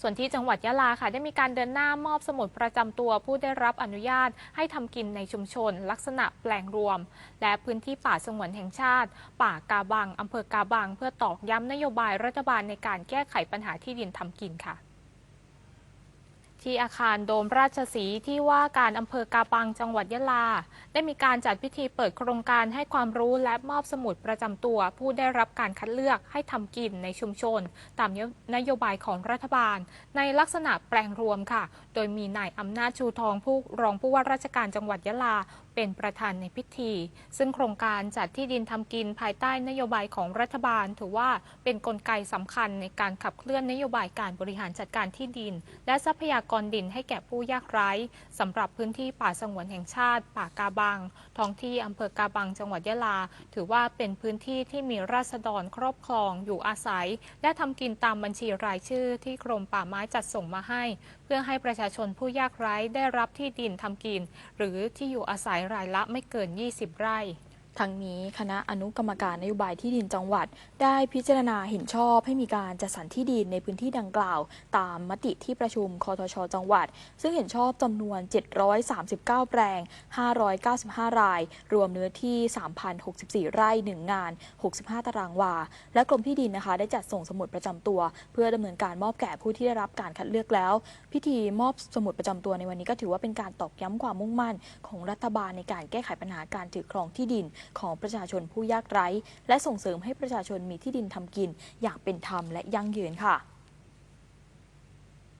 ส่วนที่จังหวัดยะลาค่ะ ได้มีการเดินหน้ามอบสมุดประจำตัวผู้ได้รับอนุญาตให้ทำกินในชุมชน ลักษณะแปลงรวม และพื้นที่ป่าสงวนแห่งชาติ ป่ากาบังอำเภอกาบัง เพื่อตอกย้ำนโยบายรัฐบาลในการแก้ไขปัญหาที่ดินทำกินค่ะ ที่อาคารโดมราชสีที่ว่าการอำเภอกาบังจังหวัดยะลา ได้มีการจัดพิธีเปิดโครงการให้ความรู้และมอบสมุดประจำตัว ผู้ได้รับการคัดเลือกให้ทำกินในชุมชน ตามนโยบายของรัฐบาล ในลักษณะแปลงรวมค่ะ โดยมีนายอำนาจชูทองผู้รองผู้ว่าราชการจังหวัดยะลา เป็นประธานในพิธี ซึ่งโครงการจัดที่ดินทำกินภายใต้นโยบายของรัฐบาล ถือว่าเป็นนกลไกสำคัญในการขับเคลื่อนนโยบายการบริหารจัดการที่ดิน และทรัพยาากรดินให้แก่ผู้ยากไร้สำหรับพื้นที่ป่าสงวนแห่งชาติ ป่ากาบัง ท้องที่อำเภอกาบังจังหวัดยะลา ถือว่าเป็นพื้นที่ที่มีราษฎรครอบครองอยู่อาศัย และทำกินตามบัญชีรายชื่อที่กรมป่าไม้จัดส่งมาให้ เพื่อให้ประชาชนผู้ยากไร้ได้รับที่ดินทำกิน หรือที่อยู่อาศัยรายละไม่เกิน 20 ไร่ ทั้งนี้คณะอนุกรรมการนโยบายที่ดินจังหวัด ได้พิจารณาเห็นชอบให้มีการจัดสรรที่ดินในพื้นที่ดังกล่าว ตามมติที่ประชุมคอทช จังหวัด ซึ่งเห็นชอบจำนวน 739 แปลง 595 ราย รวมเนื้อที่ 3,064 ไร่ 1 งาน 65 ตารางวา และกรมที่ดินนะคะ ได้จัดส่งสมุดประจำตัว เพื่อดำเนินการมอบแก่ผู้ที่ได้รับการคัดเลือกแล้ว พิธีมอบสมุดประจำตัวในวันนี้ก็ถือว่าเป็นการตอกย้ำความมุ่งมั่น ของรัฐบาลในการแก้ไขปัญหาการถือครองที่ดินของประชาชนผู้ยากไร้ และส่งเสริมให้ประชาชนมีที่ดินทำกิน อย่างเป็นธรรมและยั่งยืนค่ะ